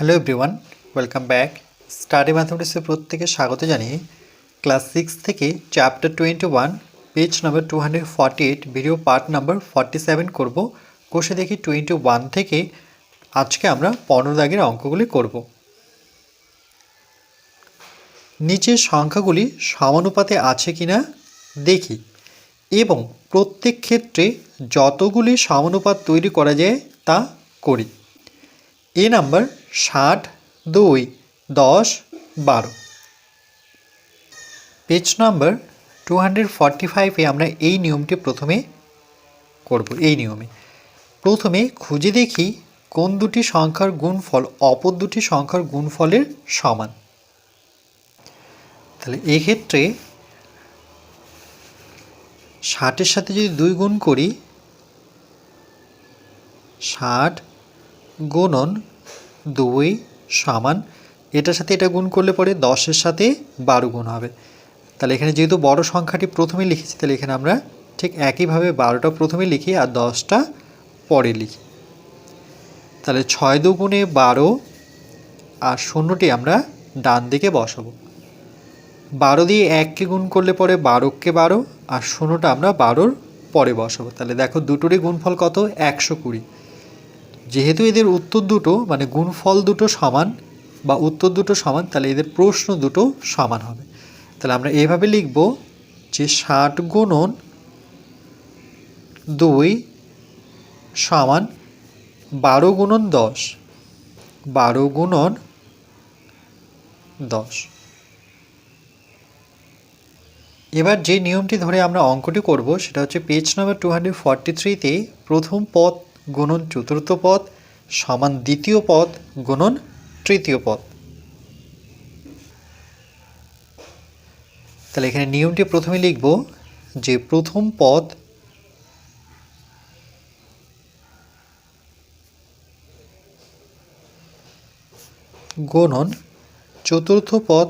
Hello everyone welcome back study ম্যাথমেটিক্সে প্রত্যেকে স্বাগত জানিয়ে ক্লাস সিক্স থেকে chapter twenty one page number two hundred forty eight video part number forty seven করব কোষে দেখি টোয়েন্টি ওয়ান থেকে আজকে আমরা পনেরো দাগের অঙ্কগুলি করব। নিচের সংখ্যাগুলি সমানুপাতে আছে কিনা দেখি। এবং প্রত্যেক ক্ষেত্রে যতগুলি সমানুপাত তৈরি করা যায় তা করি। এ নাম্বার ষাট, দুই, দশ, বারো। Page number two hundred forty ফাইভে আমরা এই নিয়মটি প্রথমে করব, এই নিয়মে। প্রথমে খুঁজে দেখি কোন দুটি সংখ্যার গুণফল অপর দুটি সংখ্যার গুণফলের সমান। তাহলে এক্ষেত্রে ষাটের সাথে যদি দুই গুণ করি, ষাট গুণন দুই সমান, এটার সাথে এটা গুণ করলে পরে দশের সাথে বারো গুণ হবে। তাহলে এখানে যেহেতু বড় সংখ্যাটি প্রথমে লিখেছি, তাহলে এখানে আমরা ঠিক একইভাবে বারোটা প্রথমে লিখি আর দশটা পরে লিখি। তাহলে ছয় দুগুণে বারো আর শূন্যটি আমরা ডান দিকে বসাবো। বারো দিয়ে এককে গুণ করলে পরে বারোকে বারো আর শূন্যটা আমরা বারোর পরে বসাবো। তাহলে দেখো দুটোরই গুণফল কত? একশো কুড়ি। যেহেতু এদের উত্তর দুটো মানে গুণফল দুটো সমান বা উত্তর দুটো সমান, তাহলে এদের প্রশ্ন দুটো সমান হবে। তাহলে আমরা এভাবে লিখব যে ষাট গুণন দুই সমান বারো গুণন দশ। বারো গুণন দশ। এবার যে নিয়মটি ধরে আমরা অঙ্কটি করব, সেটা হচ্ছে page number two hundred forty থ্রিতে প্রথম পদ গুণন চতুর্থ পদ, সমান দ্বিতীয় পদ গুণন তৃতীয় পদ। তাহলে এখানে নিয়মটি প্রথমে লিখব যে প্রথম পদ গুণন চতুর্থ পদ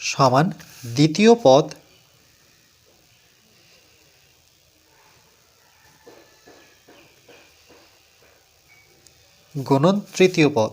সমান দ্বিতীয় পদ গুণন তৃতীয় পদ।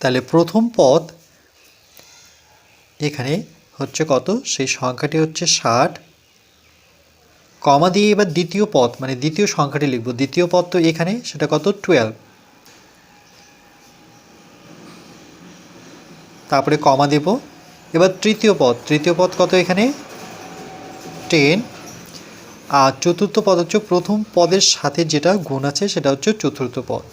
তাহলে প্রথম পদ এখানে হচ্ছে কত? সেই সংখ্যাটি হচ্ছে ষাট। কমা দিয়ে এবার দ্বিতীয় পদ মানে দ্বিতীয় সংখ্যাটি লিখব। দ্বিতীয় পদ তো এখানে, সেটা কত? টুয়েলভ তারপরে কমা দেব। এবার তৃতীয় পদ তৃতীয় পদ কত এখানে? টেন আর চতুর্থ পদ হচ্ছে প্রথম পদের সাথে যেটা গুণ আছে, সেটা হচ্ছে চতুর্থ পদ।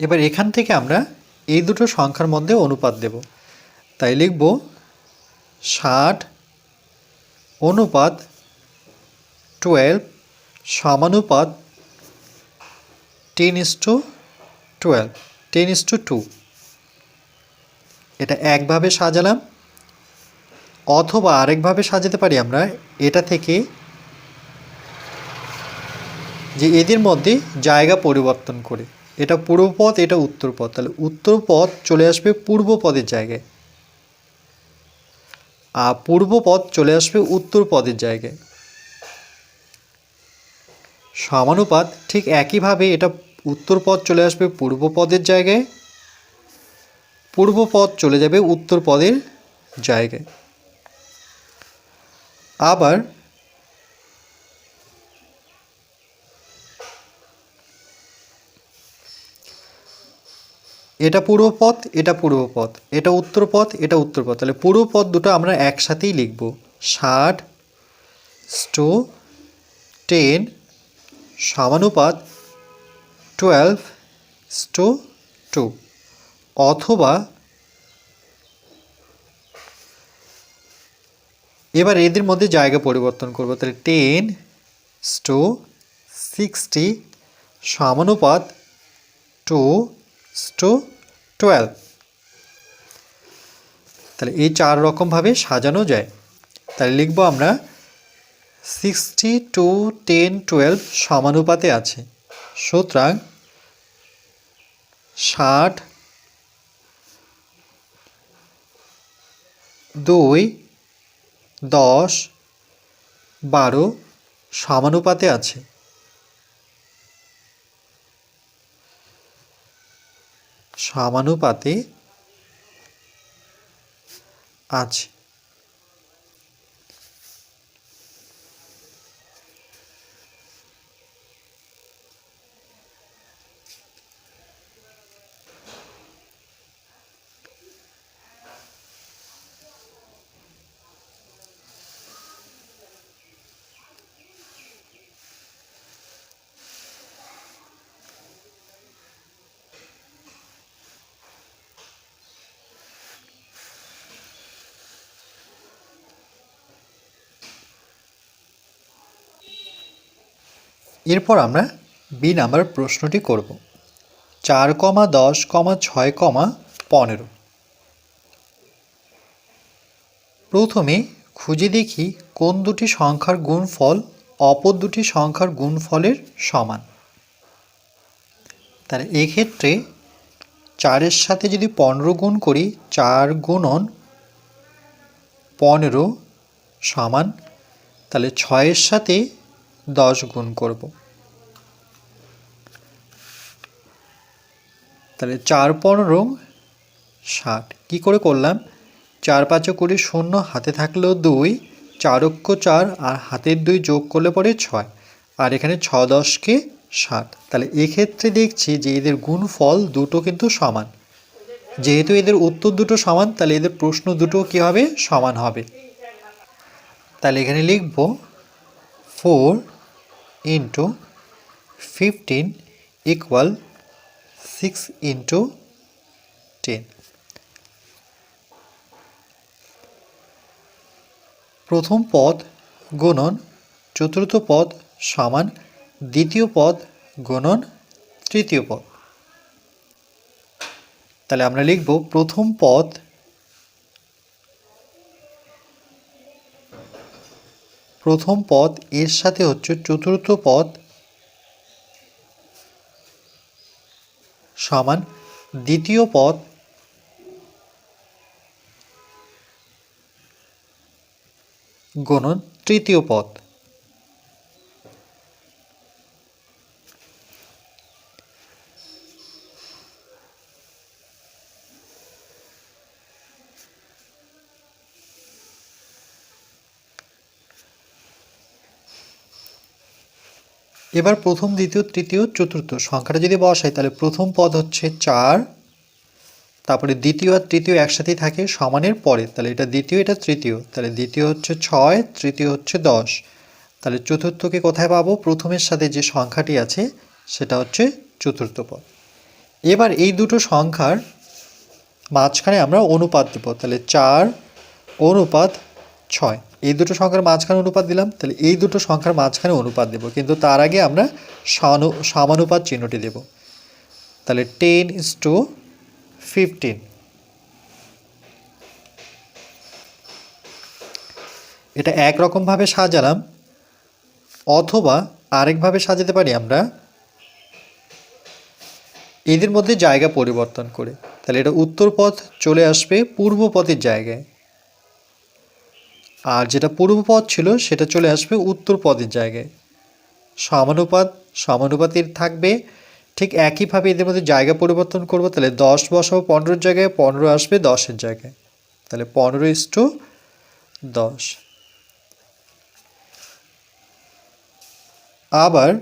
এবার এখান থেকে আমরা এই দুটো সংখ্যার মধ্যে অনুপাত দেব। তাই লিখব ষাট, অনুপাত twelve সমানুপাত ten is to twelve ten is to two এটা একভাবে সাজালাম, অথবা আরেকভাবে সাজাতে পারি আমরা, এটা থেকে যে এদের মধ্যে জায়গা পরিবর্তন করে। এটা পূর্ব পথ, এটা উত্তর পথ। তাহলে উত্তর পথ চলে আসবে পূর্ব পদের জায়গায়। পূর্ব পথ চলে আসবে উত্তর পদের জায়গায়। সমানুপাত ঠিক একইভাবে এটা উত্তর পথ চলে আসবে পূর্ব পদের জায়গায়। পূর্ব পথ চলে যাবে উত্তর পদের জায়গায়। আবার এটা পূর্ব পথ, এটা পূর্ব পথ, এটা উত্তর পথ, এটা উত্তর পথ। তাহলে পূর্ব পথ দুটো আমরা একসাথেই লিখব। ষাট স্টু টেন সমানুপাত টুয়েলভ স্টু টু অথবা এবার এদের মধ্যে জায়গা পরিবর্তন করব। তাহলে টেন স্টু সিক্সটি সমানুপাত টু টু টুয়েলভ তাহলে এই চার রকমভাবে সাজানো যায়। তাহলে লিখব আমরা সিক্সটি টু টেন টুয়েলভ সমানুপাতে আছে। সুতরাং ষাট দুই দশ বারো সমানুপাতে আছে। সমানুপাতে আছে এরপর আমরা বি নাম্বার প্রশ্নটি করব। চার কমা দশ কমা ছয় কমা পনেরো। প্রথমে খুঁজে দেখি কোন দুটি সংখ্যার গুণফল অপর দুটি সংখ্যার গুণফলের সমান। তাহলে এক্ষেত্রে চারের সাথে যদি পনেরো গুণ করি, চার গুণন পনেরো সমান, তাহলে ছয়ের সাথে দশ গুণ করব। তাহলে চার পনেরো ষাট। কী করে করলাম? চার পাঁচও কুড়ি শূন্য, হাতে থাকলেও দুই চারক্য চার, আর হাতের দুই যোগ করলে পরে ছয়। আর এখানে ছ দশকে ষাট। তাহলে এক্ষেত্রে দেখছি যে এদের গুণফল দুটো কিন্তু সমান। যেহেতু এদের উত্তর দুটো সমান, তাহলে এদের প্রশ্ন দুটো কী হবে? সমান হবে। তাহলে এখানে লিখব four into fifteen equal six into ten প্রথম পদ গুণন, চতুর্থ পদ সমান, দ্বিতীয় পদ গুণন, তৃতীয় পদ। তাহলে আমরা লিখব প্রথম পদ প্রথম পদ এর সাথে হচ্ছে চতুর্থ পদ সমান। দ্বিতীয় পদ গণন তৃতীয় পদ। এবার প্রথম, দ্বিতীয়, তৃতীয়, চতুর্থ সংখ্যাটা যদি বসাই, তাহলে প্রথম পদ হচ্ছে চার, তারপরে দ্বিতীয় আর তৃতীয় একসাথেই থাকে, সমানের পরে। তাহলে এটা দ্বিতীয়, এটা তৃতীয়। তাহলে দ্বিতীয় হচ্ছে ছয়, তৃতীয় হচ্ছে দশ। তাহলে চতুর্থকে কোথায় পাবো? প্রথমের সাথে যে সংখ্যাটি আছে, সেটা হচ্ছে চতুর্থ পদ। এবার এই দুটো সংখ্যার মাঝখানে আমরা অনুপাত দেবো। তাহলে চার, অনুপাত ছয়। এই দুটো সংখ্যার মাঝখানে অনুপাত দিলাম, তাহলে এই দুটো সংখ্যার মাঝখানে অনুপাত দেব। কিন্তু তার আগে আমরা সমানুপাত চিহ্নটি দেব। তাহলে টেন ইস টু ফিফটিন। এটা একরকমভাবে সাজালাম, অথবা আরেকভাবে সাজাতে পারি আমরা এদের মধ্যে জায়গা পরিবর্তন করে। তাহলে এটা উত্তর পথ চলে আসবে পূর্ব পথের জায়গায়। আর যেটা পূর্ব পথ ছিল সেটা চলে আসবে উত্তর পদের জায়গায়। সমানুপাত, সমানুপাতের থাকবে। ঠিক একইভাবে এদের মধ্যে জায়গা পরিবর্তন করব, তাহলে দশ বসাবো পনেরোর জায়গায়, পনেরো আসবে দশের জায়গায়। তাহলে পনেরো ইস টু দশ। আবার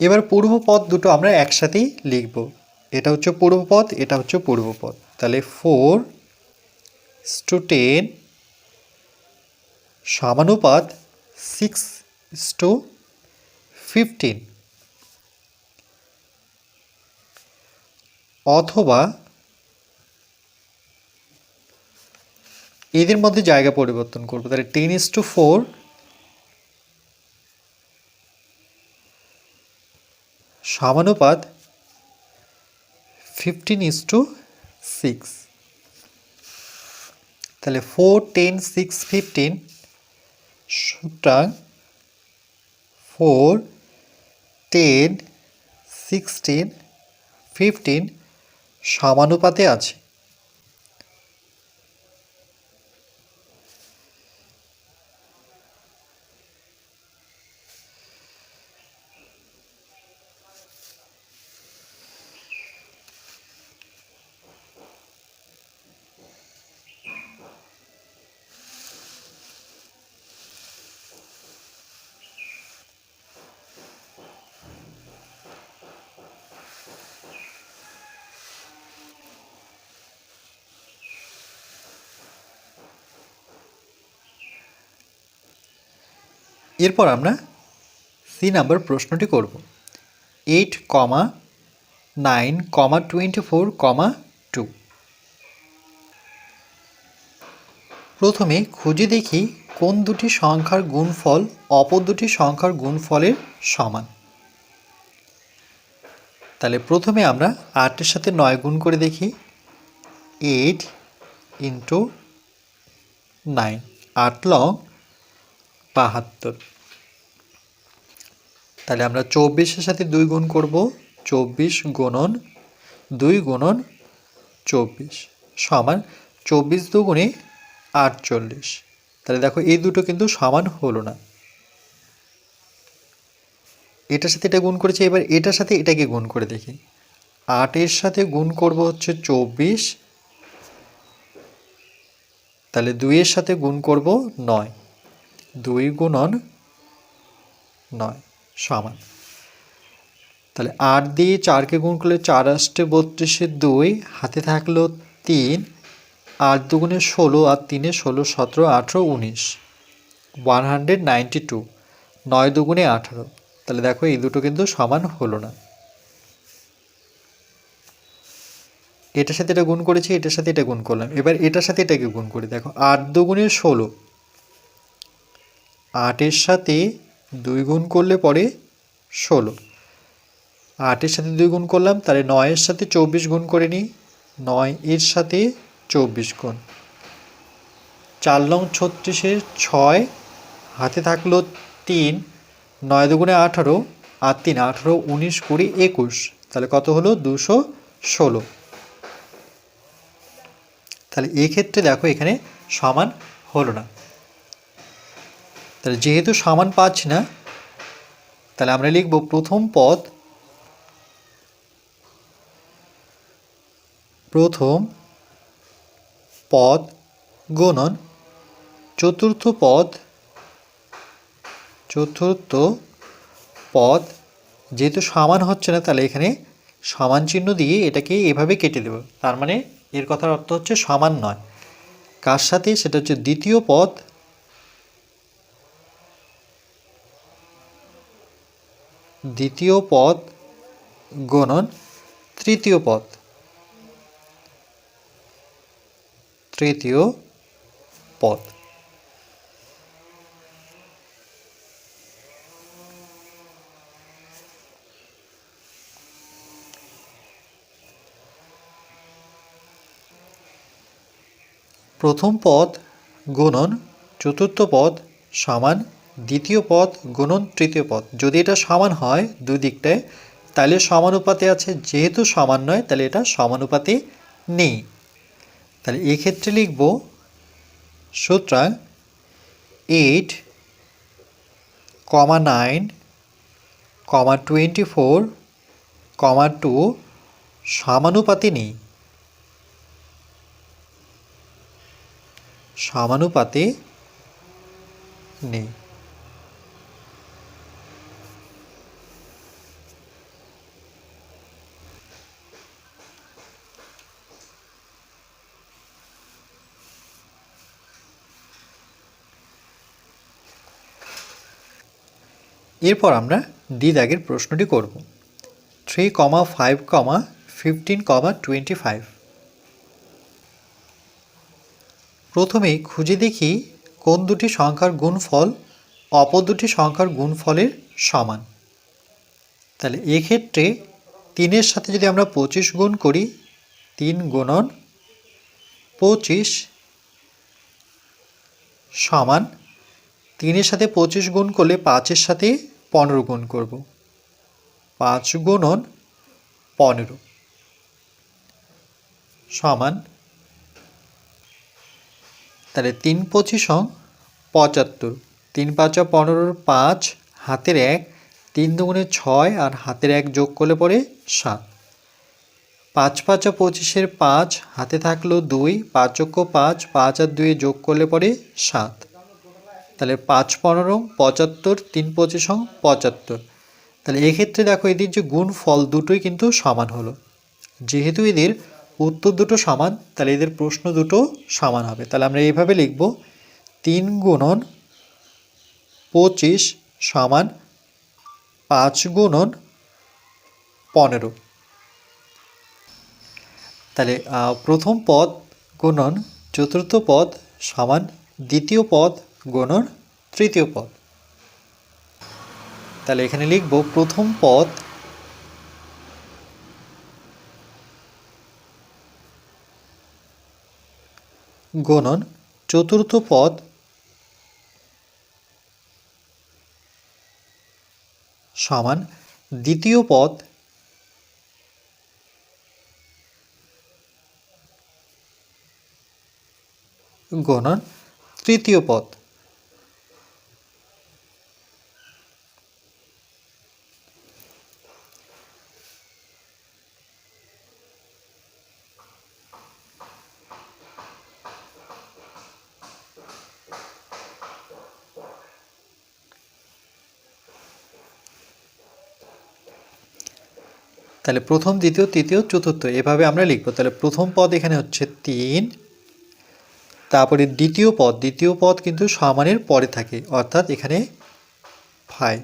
এবার পূর্ব পদ দুটো আমরা একসাথেই লিখব। এটা হচ্ছে পূর্বপদ, এটা হচ্ছে পূর্বপদ। তাহলে ফোর টু টেন সমানুপাত সিক্স টু ফিফটিন অথবা এদের মধ্যে জায়গা পরিবর্তন করব। তাহলে টেন ইস টু ফোর সমানুপাত ফিফটিন ইস টু সিক্স তাহলে ফোর টেন সিক্স ফিফটিন সুতরাং ফোর টেন সিক্সটিন ফিফটিন সমানুপাতে আছে। এরপর আমরা সি নাম্বার প্রশ্নটি করব। Eight comma nine comma twenty four comma two প্রথমে খুঁজে দেখি কোন দুটি সংখ্যার গুণফল অপর দুটি সংখ্যার গুণফলের সমান। তাহলে প্রথমে আমরা আটের সাথে নয় গুণ করে দেখি। এইট ইন্টু নাইন আট লং বাহাত্তর। তাহলে আমরা চব্বিশের সাথে দুই গুণ করব, চব্বিশ গুণন দুই গুণন চব্বিশ সমান চব্বিশ দুগুণে আটচল্লিশ। তাহলে দেখো এই দুটো কিন্তু সমান হলো না। এটার সাথে এটা গুণ করেছি, এবার এটার সাথে এটাকে গুণ করে দেখি। আটের সাথে গুণ করব হচ্ছে চব্বিশ। তাহলে দুইয়ের সাথে গুণ করব নয়। দুই গুণন নয়। সমান। তাহলে আট দিয়ে চারকে গুণ করলে চার আষ্টে বত্রিশে দুই, হাতে থাকল তিন, আট দুগুণে ষোলো আর তিনে ষোলো, সতেরো, আঠেরো, উনিশ। ওয়ান হান্ড্রেড নাইনটি টু, নয় দুগুণে আঠারো। তাহলে দেখো এই দুটো কিন্তু সমান হলো না। এটার সাথে এটা গুণ করেছি, এটার সাথে এটা গুণ করলাম। এবার এটার সাথে এটাকে গুণ করি। দেখো আট দুগুণে ষোলো, আটের সাথে দুই গুণ করলে পরে ষোলো। আটের সাথে দুই গুণ করলাম, তাহলে নয়ের সাথে চব্বিশ গুণ করে নিই। নয় এর সাথে চব্বিশ গুণ। চার লং ছত্রিশে ছয়, হাতে থাকল তিন, নয় দুগুণে আঠারো, আর তিন, আঠারো উনিশ কুড়ি একুশ। তাহলে কত হলো? দুশো ষোলো। তাহলে এক্ষেত্রে দেখো এখানে সমান হলো না। তাহলে যেহেতু সমান পাচ্ছি না, তাহলে আমরা লিখব প্রথম পদ প্রথম পদ গুণন, চতুর্থ পদ চতুর্থ পদ, যেহেতু সমান হচ্ছে না, তাহলে এখানে সমান চিহ্ন দিয়ে এটাকে এভাবে কেটে দেব। তার মানে এর কথার অর্থ হচ্ছে সমান নয়। কার সাথে? সেটা হচ্ছে দ্বিতীয় পদ দ্বিতীয় পদ গণন তৃতীয় পদ তৃতীয় পদ। প্রথম পদ গুণন চতুর্থ পদ সমান দ্বিতীয় পদ গুণন তৃতীয় পদ। যদি এটা সমান হয় দুই দিকটায়, তাহলে সমানুপাতে আছে, যেহেতু সমান নয়, তাহলে এটা সমানুপাতে নেই। তাহলে এক্ষেত্রে লিখব, সুতরাং eight comma nine comma twenty four comma two সমানুপাতে নেই। সমানুপাতে নেই। এরপর আমরা ডি দাগের প্রশ্নটি করব। Three comma five comma fifteen comma twenty five প্রথমে খুঁজে দেখি কোন দুটি সংখ্যার গুণফল অপর দুটি সংখ্যার গুণফলের সমান। তাহলে এক্ষেত্রে তিনের সাথে যদি আমরা পঁচিশ গুণ করি, তিন গুণন পঁচিশ সমান তিনের সাথে পঁচিশ গুণ করলে পাঁচের সাথে পনেরো গুণ করব। পাঁচ গুণন পনেরো। সমান তাহলে তিন পঁচিশ পঁচাত্তর। তিন পাঁচা পনেরোর পাঁচ, হাতের এক। তিন দুগুণে ছয় আর হাতের এক যোগ করলে পরে সাত। পাঁচ পাঁচা পঁচিশের পাঁচ, হাতে থাকল দুই। পাঁচক্য পাঁচ পাঁচ আর দুই যোগ করলে পরে সাত। তাহলে পাঁচ পনেরো, পঁচাত্তর, তিন পঁচিশ পঁচাত্তর। তাহলে এক্ষেত্রে দেখো এদের যে গুণ ফল দুটোই কিন্তু সমান হলো। যেহেতু এদের উত্তর দুটো সমান, তাহলে এদের প্রশ্ন দুটো সমান হবে। তাহলে আমরা এইভাবে লিখব, তিন গুণন পঁচিশ সমান পাঁচ গুণন পনেরো। তাহলে প্রথম পদ গুণন চতুর্থ পদ সমান দ্বিতীয় পদ গুণন তৃতীয় পদ। তাহলে এখানে লিখব প্রথম পদ গণন, চতুর্থ পদ সমান দ্বিতীয় পদ গণন, তৃতীয় পদ। তাহলে প্রথম, দ্বিতীয়, তৃতীয়, চতুর্থ, এভাবে আমরা লিখব। তাহলে প্রথম পদ এখানে হচ্ছে তিন, তারপরে দ্বিতীয় পদ দ্বিতীয় পদ কিন্তু সমানের পরে থাকে, অর্থাৎ এখানে ফাইভ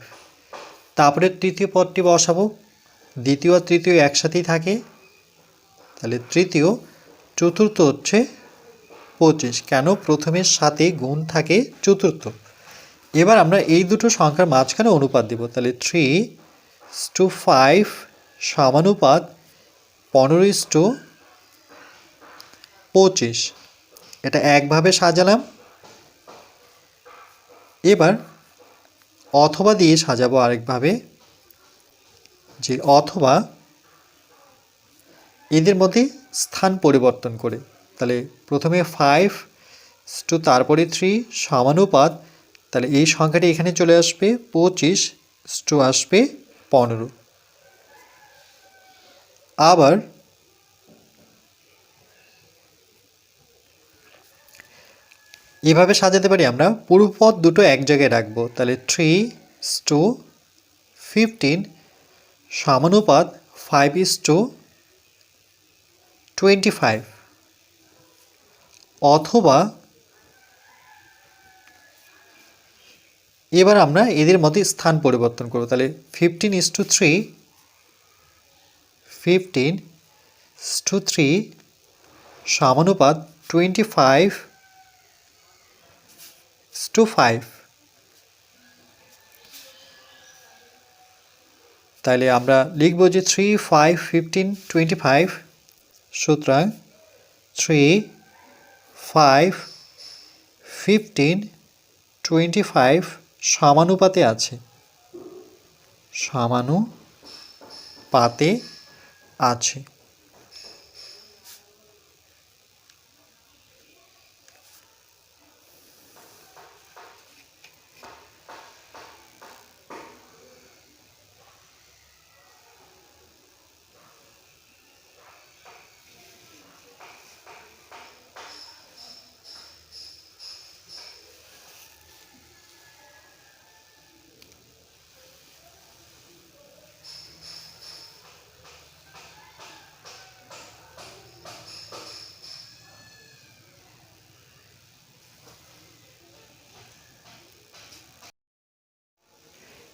তারপরে তৃতীয় পদটি বসাবো, দ্বিতীয় আর তৃতীয় একসাথেই থাকে, তাহলে তৃতীয়, চতুর্থ হচ্ছে পঁচিশ, কেন? প্রথমের সাথে গুণ থাকে চতুর্থ। এবার আমরা এই দুটো সংখ্যার মাঝখানে অনুপাত দেব, তাহলে থ্রি টু ফাইভ সমানুপাত পনেরো টু পঁচিশ। এটা একভাবে সাজালাম। এবার অথবা দিয়ে সাজাবো আরেকভাবে। যে অথবা এদের মধ্যে স্থান পরিবর্তন করে। তাহলে প্রথমে ফাইভ টু তারপরে থ্রি সমানুপাত। তাহলে এই সংখ্যাটি এখানে চলে আসবে পঁচিশ টু আসবে পনেরো। আবার এভাবে সাজাতে পারি আমরা। পুরো পদ দুটো এক জায়গায় রাখব। তাহলে three to fifteen সমানুপাত five is to twenty five অথবা এবার আমরা এদের মধ্যে স্থান পরিবর্তন করব। তাহলে fifteen is to three fifteen to three সমানুপাত twenty five to five তাহলে আমরা লিখব যে three five fifteen twenty five সুতরাং three five fifteen twenty five সমানুপাতে আছে। সমানুপাতে আছে।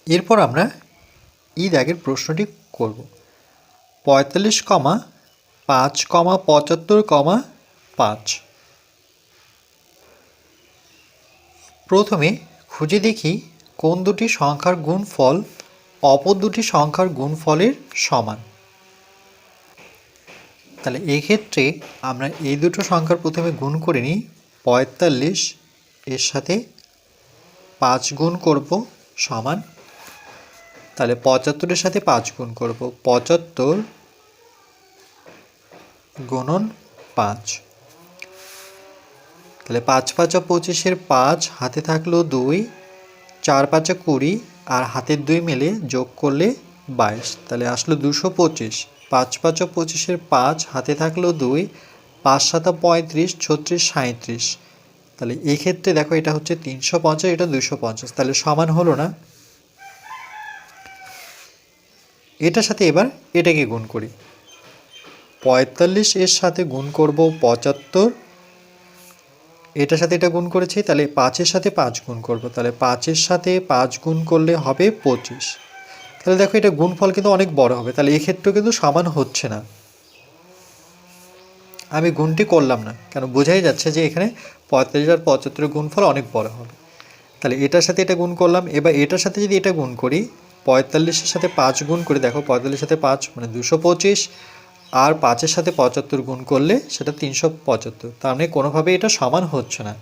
এরপর আমরা ঈদ আগের প্রশ্নটি করব। পঁয়তাল্লিশ কমা পাঁচ কমা পঁচাত্তর কমা পাঁচ। প্রথমে খুঁজে দেখি কোন দুটি সংখ্যার গুণফল অপর দুটি সংখ্যার গুণফলের সমান। তাহলে এক্ষেত্রে আমরা এই দুটো সংখ্যার প্রথমে গুণ করে নিই। পঁয়তাল্লিশ এর সাথে পাঁচ গুণ করব সমান তাহলে পঁচাত্তরের সাথে পাঁচ গুণ করব। পঁচাত্তর গুণন পাঁচ। তাহলে পাঁচ পাঁচা পঁচিশের পাঁচ, হাতে থাকল দুই, চার পাঁচা কুড়ি, আর হাতের দুই মিলে যোগ করলে বাইশ। তাহলে আসলো দুশো পঁচিশ। পাঁচ পাঁচা পঁচিশের পাঁচ, হাতে থাকল দুই, পাঁচ সাতা পঁয়ত্রিশ, ছত্রিশ সাঁত্রিশ তাহলে এক্ষেত্রে দেখো এটা হচ্ছে তিনশো পঞ্চাশ, এটা দুশো পঞ্চাশ। তাহলে সমান হলো না। এটার সাথে এবার এটাকে গুণ করি। পঁয়তাল্লিশ এর সাথে গুণ করব পঁচাত্তর। এটার সাথে এটা গুণ করেছি, তাহলে পাঁচের সাথে পাঁচ গুণ করব। তাহলে পাঁচের সাথে পাঁচ গুণ করলে হবে পঁচিশ। তাহলে দেখো এটা গুণফল কিন্তু অনেক বড় হবে, তাহলে এক্ষেত্রেও কিন্তু সমান হচ্ছে না। আমি গুণটি করলাম না, কেন বোঝাই যাচ্ছে যে এখানে পঁয়তাল্লিশ আর পঁচাত্তরের গুণফল অনেক বড় হবে। তাহলে এটার সাথে এটা গুণ করলাম, এবার এটার সাথে যদি এটা গুণ করি পঁয়তাল্লিশের সাথে পাঁচ গুণ করি দেখো, পঁয়তাল্লিশের সাথে পাঁচ মানে দুশো পঁচিশ আর পাঁচের সাথে পঁচাত্তর গুণ করলে সেটা তিনশো পঁচাত্তর। তার মানে কোনোভাবে এটা সমান হচ্ছে না।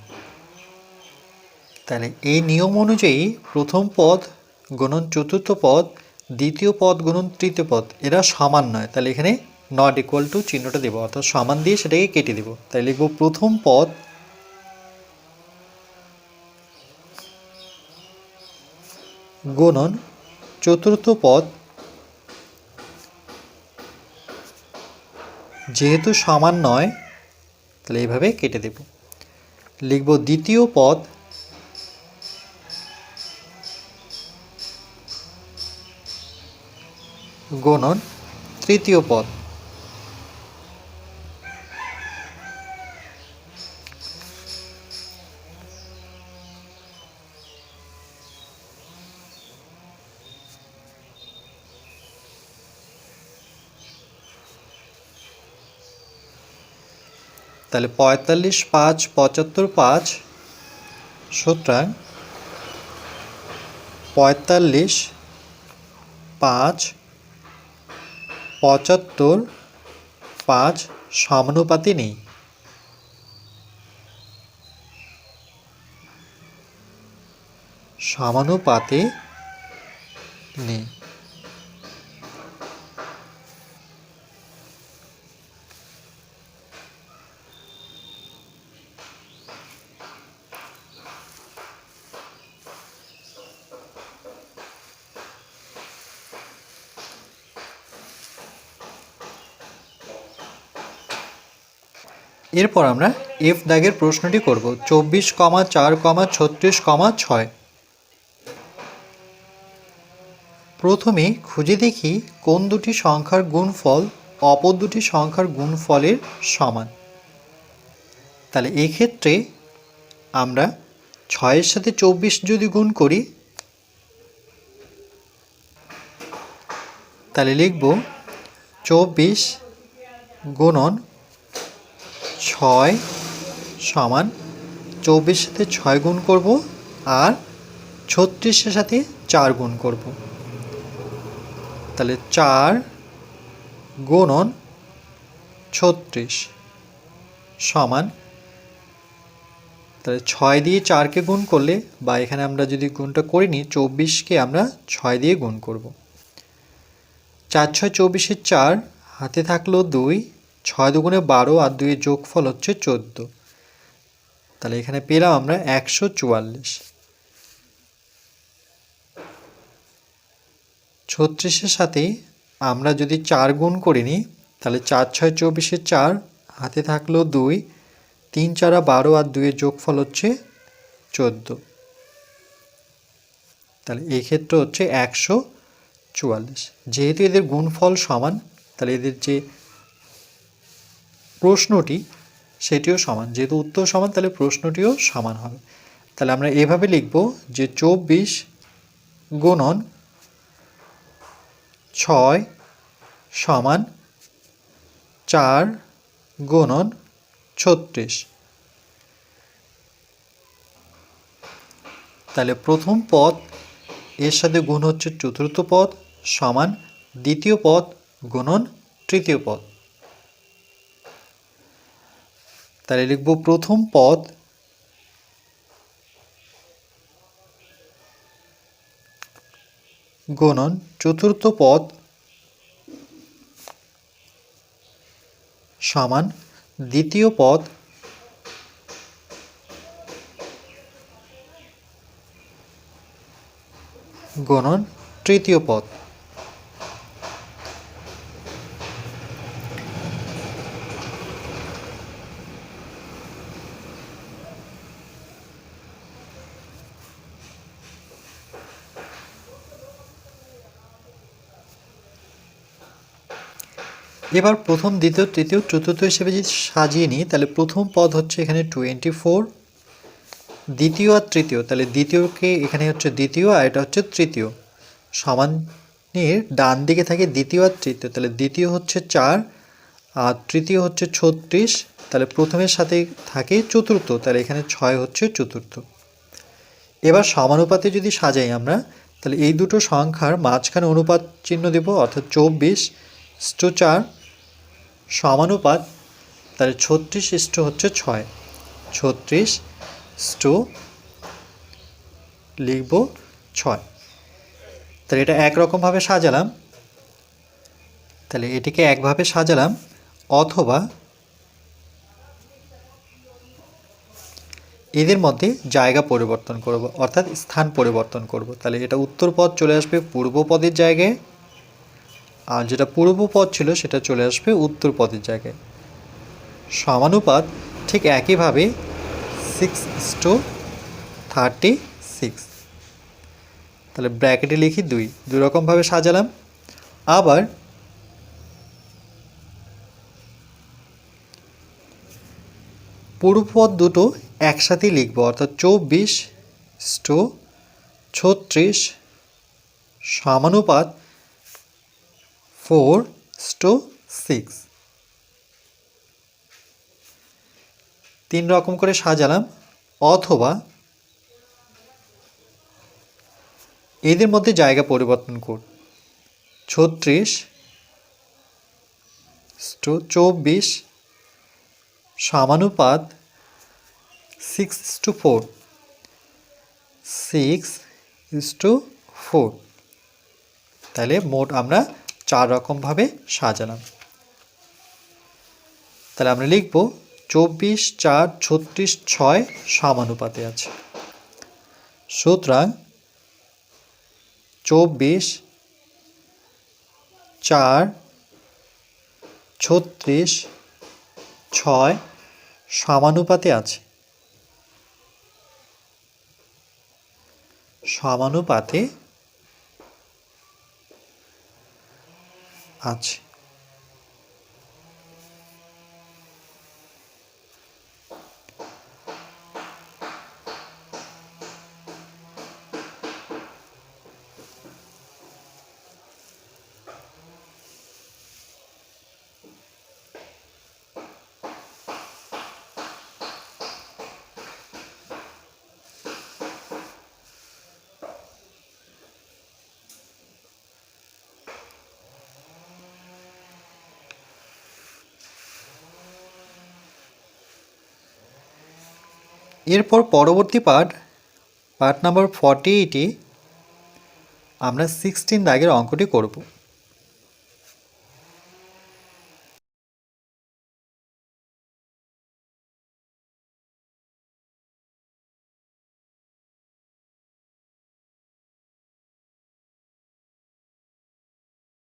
তাহলে এই নিয়ম অনুযায়ী প্রথম পদ গুণন চতুর্থ পদ, দ্বিতীয় পদ গুণন তৃতীয় পদ, এরা সমান নয়। তাহলে এখানে নট ইকুয়াল টু চিহ্নটা দেবো, অর্থাৎ সমান দিয়ে সেটাকে কেটে দেবো। তাই লিখব প্রথম পদ গুণন চতুর্থ পদ। যেহেতু সমান নয়, তাহলে এইভাবে কেটে দেব। লিখব দ্বিতীয় পদ। গণন, তৃতীয় পদ। তাহলে পঁয়তাল্লিশ পাঁচ পঁচাত্তর পাঁচ সুতরাং পঁয়তাল্লিশ পাঁচ পঁচাত্তর পাঁচ সমানুপাতি নেই। সমানুপাতে নেই। এরপর আমরা এফ দাগের প্রশ্নটি করব। চব্বিশ কমা চার কমা ছত্রিশ কমা ছয়। প্রথমে খুঁজে দেখি কোন দুটি সংখ্যার গুণফল অপর দুটি সংখ্যার গুণফলের সমান। তাহলে এক্ষেত্রে আমরা ছয়ের সাথে চব্বিশ যদি গুণ করি, তাহলে লিখব চব্বিশ গুণন ছয় সমান চব্বিশের সাথে ছয় গুণ করব আর ছত্রিশের সাথে চার গুণ করব। তাহলে চার গুণন ছত্রিশ সমান, তাহলে ছয় দিয়ে চারকে গুণ করলে বা এখানে আমরা যদি গুণটা করিনি চব্বিশকে আমরা ছয় দিয়ে গুণ করব। চার ছয় চব্বিশের চার, হাতে থাকল দুই ছয় দুগুণে বারো আর দুইয়ের যোগফল হচ্ছে চোদ্দ। তাহলে এখানে পেলাম আমরা একশো চুয়াল্লিশ। ছত্রিশের সাথে আমরা যদি চার গুণ করে নিই, তাহলে চার ছয় চব্বিশের চার, হাতে থাকল দুই, তিন চারা বারো আর দুইয়ের যোগফল হচ্ছে চোদ্দ। তাহলে এই ক্ষেত্রে হচ্ছে একশো চুয়াল্লিশ। যেহেতু এদের গুণফল সমান, তাহলে এদের যে প্রশ্নটি সেটিও সমান। যেহেতু উত্তর সমান, তাহলে প্রশ্নটিও সমান হবে। তাহলে আমরা এভাবে লিখব যে চব্বিশ গুণন ছয় সমান চার গুণন ছত্রিশ। তাহলে প্রথম পদ, এর সাথে গুণ হচ্ছে চতুর্থ পদ সমান দ্বিতীয় পদ গুণন তৃতীয় পদ। তাহলে লিখব প্রথম পদ গুণন চতুর্থ পদ সমান দ্বিতীয় পদ গুণন তৃতীয় পদ। এবার প্রথম, দ্বিতীয়, তৃতীয়, চতুর্থ হিসেবে যদি সাজিয়ে নিই, তাহলে প্রথম পদ হচ্ছে এখানে টোয়েন্টি ফোর দ্বিতীয় আর তৃতীয়। তাহলে দ্বিতীয়কে এখানে হচ্ছে দ্বিতীয় আর এটা হচ্ছে তৃতীয়। সমানের ডান দিকে থাকে দ্বিতীয় আর তৃতীয়। তাহলে দ্বিতীয় হচ্ছে চার আর তৃতীয় হচ্ছে ছত্রিশ। তাহলে প্রথমের সাথে থাকে চতুর্থ। তাহলে এখানে ছয় হচ্ছে চতুর্থ। এবার সমানুপাতে যদি সাজাই আমরা, তাহলে এই দুটো সংখ্যার মাঝখানে অনুপাত চিহ্ন দেব, অর্থাৎ চব্বিশ চার সমানুপাত, তাহলে ছত্রিশ ইস্টু হচ্ছে ছয়। ছত্রিশ ইস্টু লিখব ছয়। তাহলে এটা একরকমভাবে সাজালাম। তাহলে এটিকে একভাবে সাজালাম, অথবা এদের মধ্যে জায়গা পরিবর্তন করব, অর্থাৎ স্থান পরিবর্তন করব। তাহলে এটা উত্তর পদ চলে আসবে পূর্ব পদের জায়গায়। আর যেটা পূর্ব পদ ছিল সেটা চলে আসবে উত্তর পদের জায়গায়। সমানুপাত ঠিক একইভাবে সিক্স টু থার্টি সিক্স তাহলে ব্র্যাকেটে লিখি দুই দুই রকমভাবে সাজালাম। আবার পূর্বপদ দুটো একসাথেই লিখব, অর্থাৎ চব্বিশ স্টো ছত্রিশ। সমানুপাত ফোর স্টো সিক্স। তিন রকম করে সাজালাম, অথবা এদের মধ্যে জায়গা পরিবর্তন কর ছত্রিশ চব্বিশ সমানুপাত six to four. Six is to four. তাহলে মোট আমরা চার রকমভাবে সাজালাম। তাহলে আমরা লিখব চব্বিশ চার ছত্রিশ ছয় সমানুপাতে আছে। সুতরাং চব্বিশ চার ছত্রিশ ছয় সমানুপাতে আছে। সমানুপাতে আছে এরপর পরবর্তী পার্ট পার্ট নাম্বার ফর্টি এইটে আমরা সিক্সটিন দাগের অঙ্কটি করব।